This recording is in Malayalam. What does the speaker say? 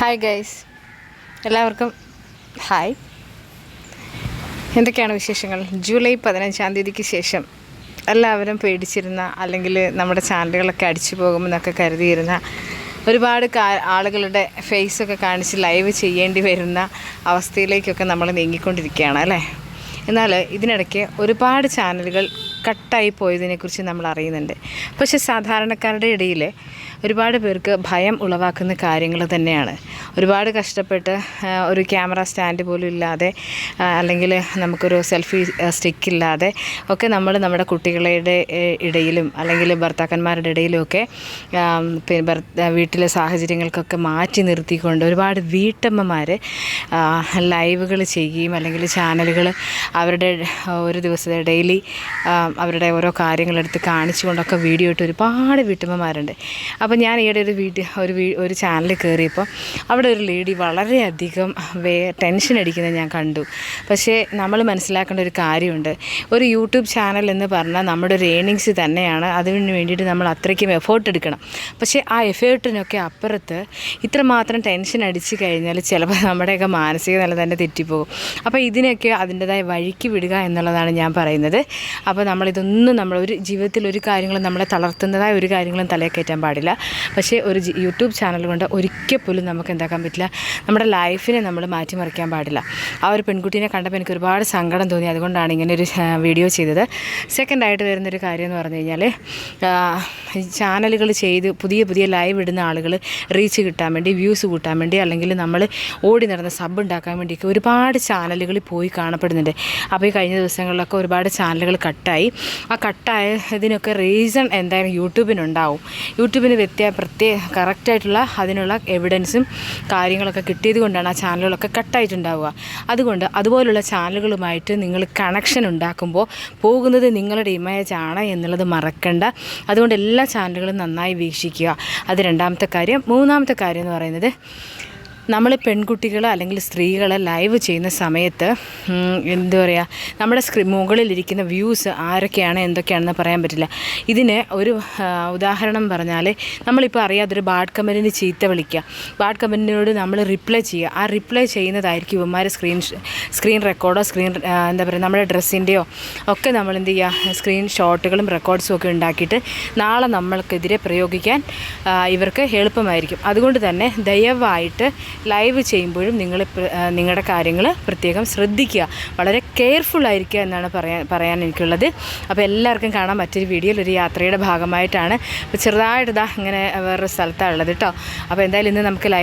ഹായ് ഗൈസ് എല്ലാവർക്കും ഹായ് എന്തൊക്കെയാണ് വിശേഷങ്ങൾ? ജൂലൈ പതിനഞ്ചാം തീയതിക്ക് ശേഷം എല്ലാവരും പേടിച്ചിരുന്ന അല്ലെങ്കിൽ നമ്മുടെ ചാനലുകളൊക്കെ അടിച്ചു പോകുമെന്നൊക്കെ കരുതിയിരുന്ന ഒരുപാട് ആളുകളുടെ ഫേസൊക്കെ കാണിച്ച് ലൈവ് ചെയ്യേണ്ടി വരുന്ന അവസ്ഥയിലേക്കൊക്കെ നമ്മൾ നീങ്ങിക്കൊണ്ടിരിക്കുകയാണ് അല്ലേ? എന്നാൽ ഇതിനിടയ്ക്ക് ഒരുപാട് ചാനലുകൾ കട്ടായി പോയതിനെക്കുറിച്ച് നമ്മൾ അറിയുന്നുണ്ട്. പക്ഷേ സാധാരണക്കാരുടെ ഇടയിൽ ഒരുപാട് പേർക്ക് ഭയം ഉളവാക്കുന്ന കാര്യങ്ങൾ തന്നെയാണ്. ഒരുപാട് കഷ്ടപ്പെട്ട് ഒരു ക്യാമറ സ്റ്റാൻഡ് പോലും ഇല്ലാതെ അല്ലെങ്കിൽ നമുക്കൊരു സെൽഫി സ്റ്റിക്ക് ഇല്ലാതെ ഒക്കെ നമ്മൾ നമ്മുടെ കുട്ടികളുടെ ഇടയിലും അല്ലെങ്കിൽ ഭർത്താക്കന്മാരുടെ ഇടയിലും ഒക്കെ പിന്നെ ഭർത്ത വീട്ടിലെ സാഹചര്യങ്ങൾക്കൊക്കെ മാറ്റി നിർത്തിക്കൊണ്ട് ഒരുപാട് വീട്ടമ്മമാർ ലൈവുകൾ ചെയ്യുകയും അല്ലെങ്കിൽ ചാനലുകൾ അവരുടെ ഒരു ദിവസത്തെ ഡെയിലി അവരുടെ ഓരോ കാര്യങ്ങളെടുത്ത് കാണിച്ചുകൊണ്ടൊക്കെ വീഡിയോ ഇട്ട് ഒരുപാട് വീട്ടമ്മമാരുണ്ട്. അപ്പോൾ ഞാൻ ഈയിടെ ഒരു വീഡിയോ ഒരു ഒരു ചാനലിൽ കയറിയപ്പോൾ അവിടെ ഒരു ലേഡി വളരെയധികം വേ ടെൻഷൻ അടിക്കുന്നത് ഞാൻ കണ്ടു. പക്ഷേ നമ്മൾ മനസ്സിലാക്കേണ്ട ഒരു കാര്യമുണ്ട്. ഒരു യൂട്യൂബ് ചാനൽ എന്ന് പറഞ്ഞാൽ നമ്മുടെ ഒരു ഏണിങ്സ് തന്നെയാണ്. അതിന് വേണ്ടിയിട്ട് നമ്മൾ അത്രയ്ക്കും എഫേർട്ട് എടുക്കണം. പക്ഷേ ആ എഫേർട്ടിനൊക്കെ അപ്പുറത്ത് ഇത്രമാത്രം ടെൻഷൻ അടിച്ച് കഴിഞ്ഞാൽ ചിലപ്പോൾ നമ്മുടെയൊക്കെ മാനസിക നില തന്നെ തെറ്റിപ്പോകും. അപ്പോൾ ഇതിനൊക്കെ അതിന്റെതായ വഴിക്ക് വിടുക എന്നുള്ളതാണ് ഞാൻ പറയുന്നത്. അപ്പോൾ നമ്മളിതൊന്നും നമ്മൾ ഒരു ജീവിതത്തിൽ ഒരു കാര്യങ്ങളും നമ്മളെ തളർത്തുന്നതായ ഒരു കാര്യങ്ങളും തലയിൽ കയറ്റാൻ പാടില്ല. പക്ഷേ ഒരു യൂട്യൂബ് ചാനൽ കൊണ്ട് ഒരിക്കൽ പോലും നമുക്ക് എന്താക്കാൻ പറ്റില്ല. നമ്മുടെ ലൈഫിനെ നമ്മൾ മാറ്റിമറിക്കാൻ പാടില്ല. ആ ഒരു പെൺകുട്ടീനെ കണ്ടപ്പോൾ എനിക്ക് ഒരുപാട് സങ്കടം തോന്നി. അതുകൊണ്ടാണ് ഇങ്ങനെ ഒരു വീഡിയോ ചെയ്തത്. സെക്കൻഡായിട്ട് വരുന്നൊരു കാര്യം എന്ന് പറഞ്ഞു കഴിഞ്ഞാൽ ചാനലുകൾ ചെയ്ത് പുതിയ പുതിയ ലൈവ് ഇടുന്ന ആളുകൾ റീച്ച് കിട്ടാൻ വേണ്ടി വ്യൂസ് കൂട്ടാൻ വേണ്ടി അല്ലെങ്കിൽ നമ്മൾ ഓടി നടന്ന സബ് ഉണ്ടാക്കാൻ വേണ്ടിയൊക്കെ ഒരുപാട് ചാനലുകളിൽ പോയി കാണപ്പെടുന്നുണ്ട്. അപ്പോൾ ഈ കഴിഞ്ഞ ദിവസങ്ങളിലൊക്കെ ഒരുപാട് ചാനലുകൾ കട്ടായി. ആ കട്ടായതിനൊക്കെ റീസൺ എന്തായാലും യൂട്യൂബിനുണ്ടാവും. യൂട്യൂബിന് വ്യത്യാ പ്രത്യേക കറക്റ്റായിട്ടുള്ള അതിനുള്ള എവിഡൻസും കാര്യങ്ങളൊക്കെ കിട്ടിയത് കൊണ്ടാണ് ആ ചാനലുകളൊക്കെ കട്ടായിട്ടുണ്ടാവുക അതുകൊണ്ട് അതുപോലുള്ള ചാനലുകളുമായിട്ട് നിങ്ങൾ കണക്ഷൻ ഉണ്ടാക്കുമ്പോൾ പോകുന്നത് നിങ്ങളുടെ ഇമേജ് ആണ് എന്നുള്ളത് മറക്കണ്ട. അതുകൊണ്ട് എല്ലാ ചാനലുകളും നന്നായി വീക്ഷിക്കുക. അത് രണ്ടാമത്തെ കാര്യം. മൂന്നാമത്തെ കാര്യം എന്ന് പറയുന്നത് നമ്മൾ പെൺകുട്ടികൾ അല്ലെങ്കിൽ സ്ത്രീകൾ ലൈവ് ചെയ്യുന്ന സമയത്ത് എന്താ പറയുക നമ്മുടെ സ്ക്രീ മുകളിലിരിക്കുന്ന വ്യൂസ് ആരൊക്കെയാണ് എന്തൊക്കെയാണെന്ന് പറയാൻ പറ്റില്ല. ഇതിന് ഒരു ഉദാഹരണം പറഞ്ഞാൽ നമ്മളിപ്പോൾ അറിയാതൊരു ബാഡ് കമ്പനിന് ചീത്ത വിളിക്കുക ബാഡ് കമ്പനിയോട് നമ്മൾ റിപ്ലൈ ചെയ്യുക. ആ റിപ്ലൈ ചെയ്യുന്നതായിരിക്കും ഇവന്മാർ സ്ക്രീൻ സ്ക്രീൻ റെക്കോർഡോ സ്ക്രീൻ എന്താ പറയുക നമ്മുടെ ഡ്രസ്സിന്റെയോ ഒക്കെ നമ്മൾ എന്ത് ചെയ്യുക സ്ക്രീൻ ഷോട്ടുകളും റെക്കോർഡ്സും ഒക്കെ ഉണ്ടാക്കിയിട്ട് നാളെ നമ്മൾക്കെതിരെ പ്രയോഗിക്കാൻ ഇവർക്ക് എളുപ്പമായിരിക്കും. അതുകൊണ്ട് തന്നെ ദയവായിട്ട് ലൈവ് ചെയ്യുമ്പോഴും നിങ്ങൾ നിങ്ങളുടെ കാര്യങ്ങൾ പ്രത്യേകം ശ്രദ്ധിക്കുക. വളരെ കെയർഫുൾ ആയിരിക്കുക എന്നാണ് പറയാൻ പറയാൻ എനിക്കുള്ളത്. അപ്പോൾ എല്ലാവർക്കും കാണാൻ മറ്റൊരു വീഡിയോയിൽ ഒരു യാത്രയുടെ ഭാഗമായിട്ടാണ്. അപ്പോൾ ചെറുതായിട്ട് ഇതാ ഇങ്ങനെ വേറൊരു സ്ഥലത്താണ് ഉള്ളത് കേട്ടോ അപ്പോൾ എന്തായാലും ഇന്ന് നമുക്ക് ലൈവ്